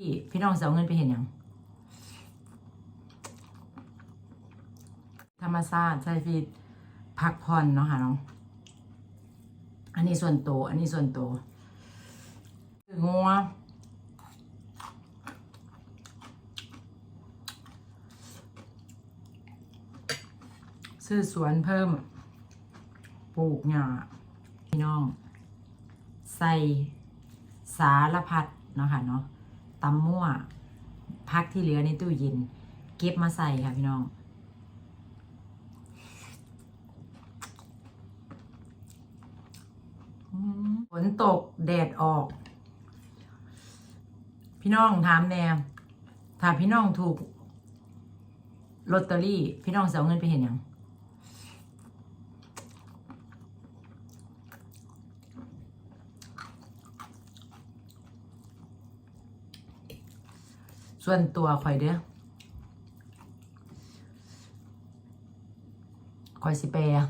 พี่พี่น้องจะเอาเงินไปเห็นยัง ธรรมชาติใช้ชีวิตพักผ่อนเนาะค่ะน้อง อันนี้ส่วนตัว อันนี้ส่วนตัวคืองัวซื้อสวนเพิ่ม ปลูกหญ้าพี่น้อง ใส่สารพัดเนาะค่ะเนาะ ตำมั่วพักที่เหลือในตู้เย็น เก็บมาใส่ค่ะพี่น้อง ฝนตกแดดออก พี่น้องถามแนวถ้าพี่น้องถูกลอตเตอรี่ พี่น้องจะเอาเงินไปเห็นยัง ส่วนตัวข่อยเด้อข่อยสิเปย์อะ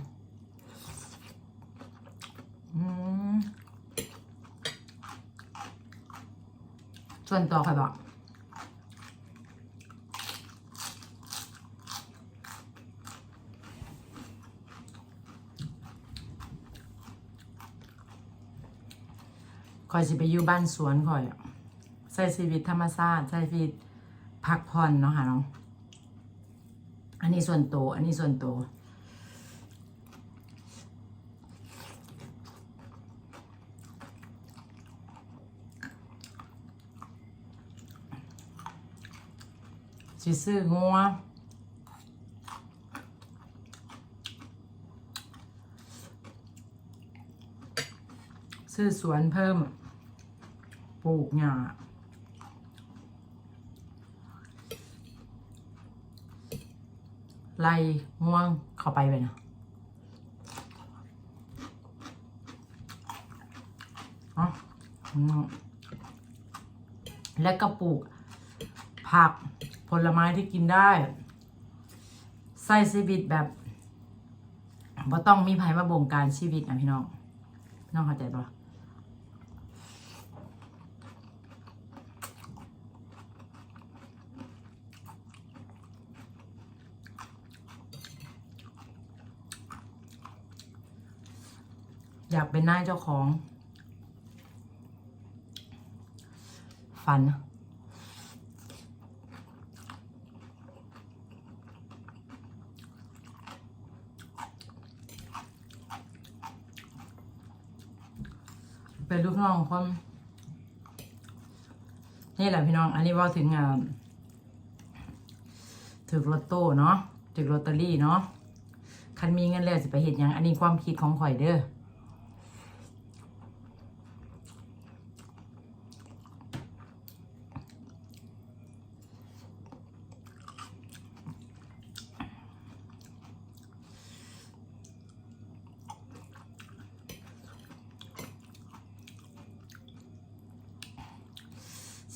ส่วนตัวข่อยบอกข่อยสิไปอยู่บ้านสวนข่อยใช้ชีวิตธรรมชาติใช้ชีวิต พักผ่อนเนาะค่ะน้องอันนี้ส่วนโต อันนี้ส่วนโตสิซื้องัวซื้อสวนเพิ่ม ปลูกหญ้า ไล่ง่วงเข้าไปไปนะแล้วก็ปลูก ผักผลไม้ที่กินได้ ใส่ชีวิตแบบบ่ต้องมีภัยมาบงการชีวิตนะพี่น้อง น้องเข้าใจปะ อยากเป็นนายเจ้าของ ฝัน เป็นลูกน้องคนนี่แหละพี่น้อง อันนี้เว่าถึงอ่าถึกลอตโต้เนาะถึกลอตเตอรี่เนาะคันมีเงินแล้วจะไปเห็นยัง อันนี้ความคิดของข่อยเด้อ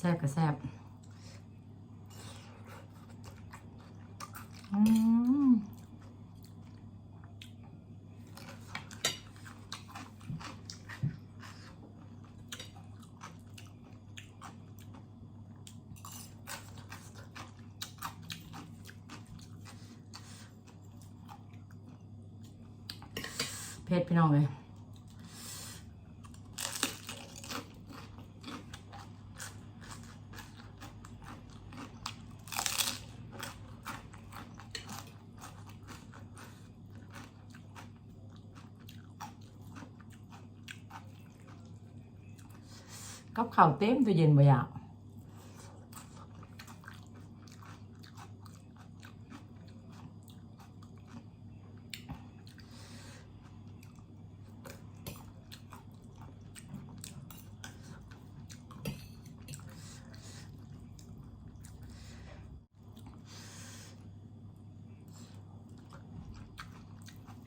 ซ่บก็แซ่บอืมเผ็ดพี่น้องเลย กับข้าวเต็มตู้เย็นบ่อยาก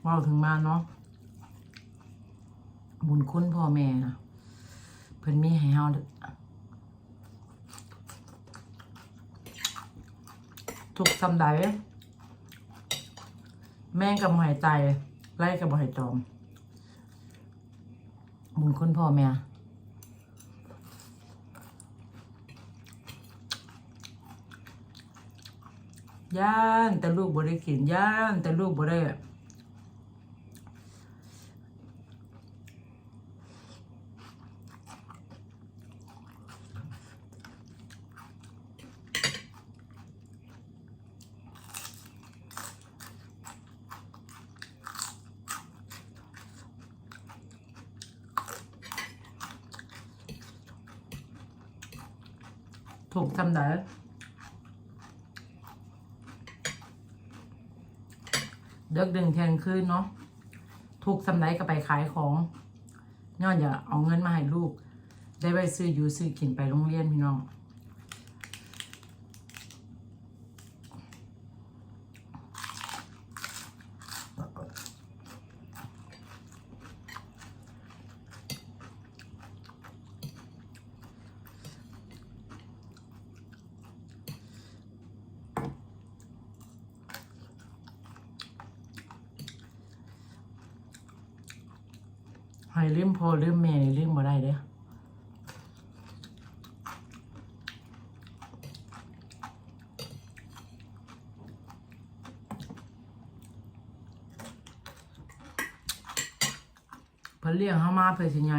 ว้าวถึงมาเนาะบุญคุณพ่อแม่นะ พิ่นมีให้เฮาถูกสำได้แม่งกับหอยใจไล่กับหอยจอม บุญคุณพ่อแม่ย่านแต่ลูกบ่ได้กินย่านแต่ลูกบ่ได้ ถูกจำได้เด็กดึงเทียงคืนเนาะถูกสำไรก็ไปขายของย้อนอย่าเอาเงินมาให้ลูก ได้ไปซื้ออยู่ซื้อกินไปโรงเรียนพี่น้อง ให้ลืมพ่อลืมแม่ลืมบ่ได้เด้อเพิ่นเลี้ยงเฮามาเพื่อสิไ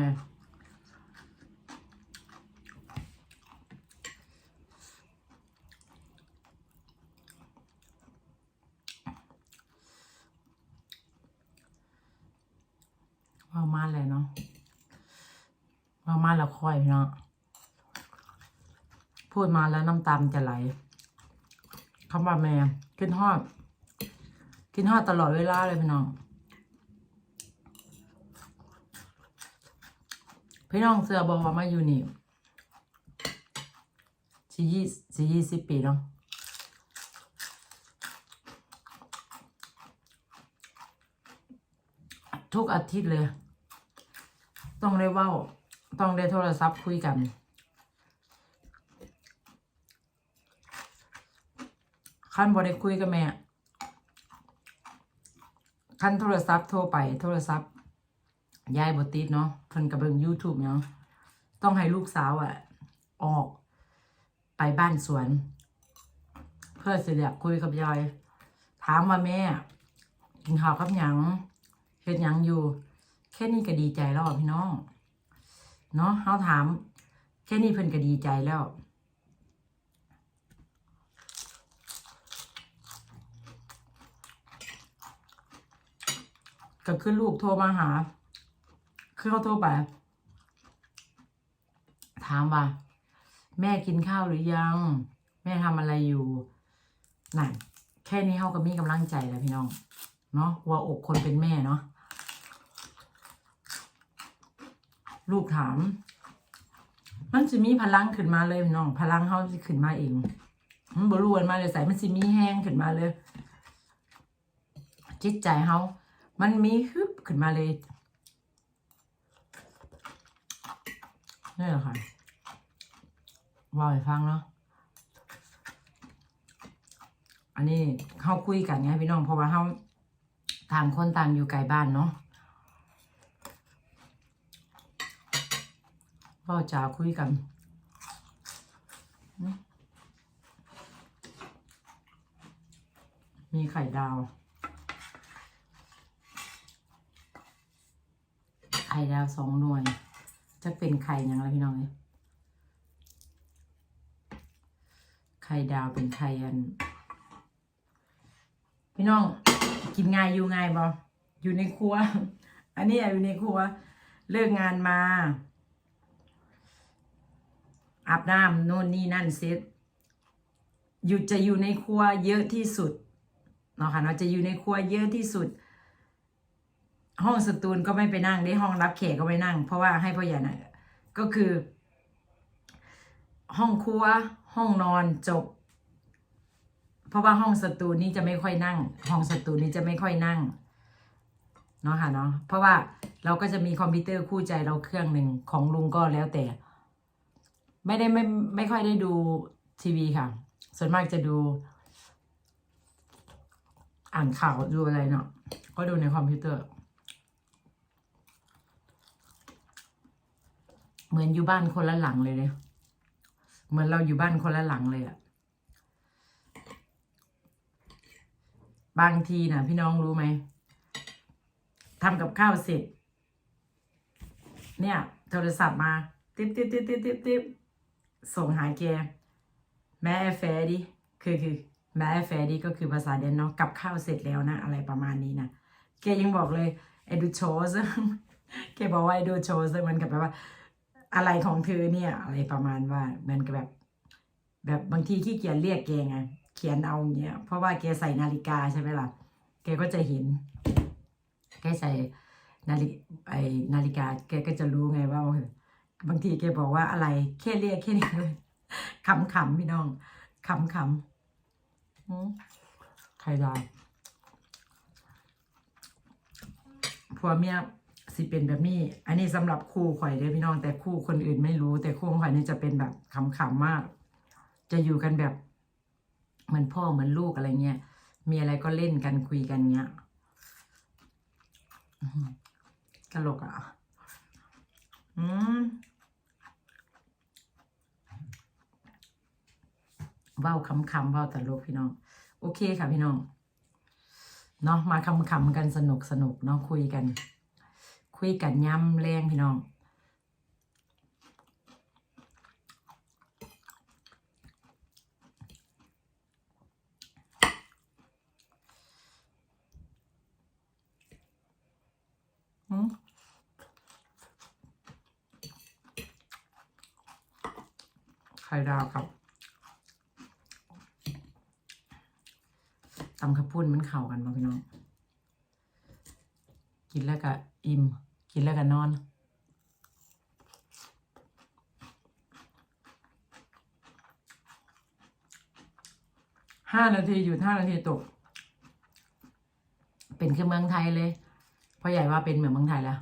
งว่ามาเลยเนาะว่ามาแล้วค่อยเนาะพูดมาแล้วน้ำตามจะไหลคำว่าแม่กินฮอดกินฮอดตลอดเวลาเลยพี่น้อง พี่น้องเสือบอกว่ามาอยู่นี่สี่ยี่สี่ยี่สิบปีเนาะทุกอาทิตย์เลย ต้องได้เว่าต้องได้โทรศัพท์คุยกัน ขั้นบอได้คุยกับแม่ขั้นโทรศัพท์โทรไปโทรศัพท์ยายบติดเนาะเพิ่นกับเบิ่ง YouTube เนาะต้องให้ลูกสาวอะออกไปบ้านสวน เพื่อสิเรียกคุยกับยาย ถามว่าแม่ กินข้าวกับหยังเฮ็ดหยังอยู่ ค่นี้ก็ดีใจแล้วพี่น้อง เนาะเฮาถาม แค่นี้เพิ่นก็ดีใจแล้วก็คือลูกโทรมาหา คือเขาโทรไป ถามว่า แม่กินข้าวหรือยัง แม่ทำอะไรอยู่นั่นแค่นี้เขาก็มีกำลังใจแล้วพี่น้อง เนาะหัวอกคนเป็นแม่เนาะ ลูกถาม มันจะมีพลังขึ้นมาเลยพี่น้องพลังเขาจะขึ้นมาเองมันบรวนมาเลยใส่มันจะมีแห้งขึ้นมาเลย จิตใจเขามันมีฮึบขึ้นมาเลยนี่แหละค่ะว่าให้ฟังเนาะอันนี้เขาคุยกันไงพี่น้องเพราะว่าเขาต่างคนต่างอยู่ไกลบ้านเนาะ ก็จะคุยกันมีไข่ดาว ไข่ดาวสองหน่วย จะเป็นไข่ยังไงพี่น้องเนี่ยไข่ดาวเป็นไข่อัน พี่น้องกินง่ายอยู่ง่ายบ่อยู่ในครัว อันนี้อยู่ในครัว เลิกงานมา อาบน้ำโน่นนี่นั่นเสร็จอยู่จะอยู่ในครัวเยอะที่สุดเนาะค่ะเนาะจะอยู่ในครัวเยอะที่สุด ห้องสตูนก็ไม่ไปนั่งได้ห้องรับแขกก็ไม่นั่ง เพราะว่าให้พ่อใหญ่น่ะก็คือ ห้องครัวห้องนอนจบ เพราะว่าห้องสตูนี้จะไม่ค่อยนั่ง ห้องสตูนี้จะไม่ค่อยนั่งเนาะค่ะเนาะเพราะว่าเราก็จะมีคอมพิวเตอร์คู่ใจเราเครื่องหนึ่งของลุงก็แล้วแต่ ไม่ได้ไม่ไม่ค่อยได้ดูทีวีค่ะ ส่วนมากจะดู อ่านข่าวดูอะไรเนาะก็ดูในคอมพิวเตอร์ เหมือนอยู่บ้านคนละหลังเลยเนี่ยเหมือนเราอยู่บ้านคนละหลังเลยอะบางทีนะพี่น้องรู้ไหมทำกับข้าวเสร็จ เนี่ย โทรศัพท์มา ติ๊บติ๊บติ๊บติ๊บติ๊บติ๊บ ส่งหาแกแม่แฟดิคือคือแม่แฟดิก็คือภาษาเดนเนาะกับข้าวเสร็จแล้วนะ อะไรประมาณนี้นะแกยังบอกเลยไอ้ดูโชสแกบอกว่าไอ้ดูโชสเหมือนกับแบบว่า อะไรของเธอเนี่ย อะไรประมาณว่าเหมือนกับแบบ แบบบางทีขี้เกียจเรียกแกไงเขียนเอาอย่างเงี้ยเพราะว่าแกใส่นาฬิกาใช่ไหมล่ะแกก็จะเห็นแกใส่นาฬิไอนาฬิกาแกก็จะรู้ไงว่า บางทีแกบอกว่าอะไรแค่เรียกแค่นี้เลยขำขำพี่น้องขำขำใครด้ผัวเมียสิเป็นแบบนี้ อันนี้สำหรับคู่ข่อยเด้อพี่น้อง แต่คู่คนอื่นไม่รู้ แต่คู่ของข่อยนี่จะเป็นแบบขำๆมาก จะอยู่กันแบบเหมือนพ่อเหมือนลูกอะไรเงี้ย มีอะไรก็เล่นกันคุยกันเงี้ยอื้อหือกะโหลกอะ อืม เว้าคำคำๆเว้าตลกพี่น้อง โอเคค่ะพี่น้องเนาะมาคำคำๆกันสนุกสนุกเนาะคุยกัน คุยกันย้ำแรงพี่น้องไข่ดาวครับ ตำข้าวปุ้นมันเข่ากันมาพี่น้อง กินแล้วก็อิ่ม กินแล้วก็นอนห้านาทีหยุดห้านาทีตก เป็นคือเมืองไทยเลยพ่อใหญ่ว่าเป็นเหมือนเมืองไทยแล้ว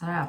อืมแซ่บ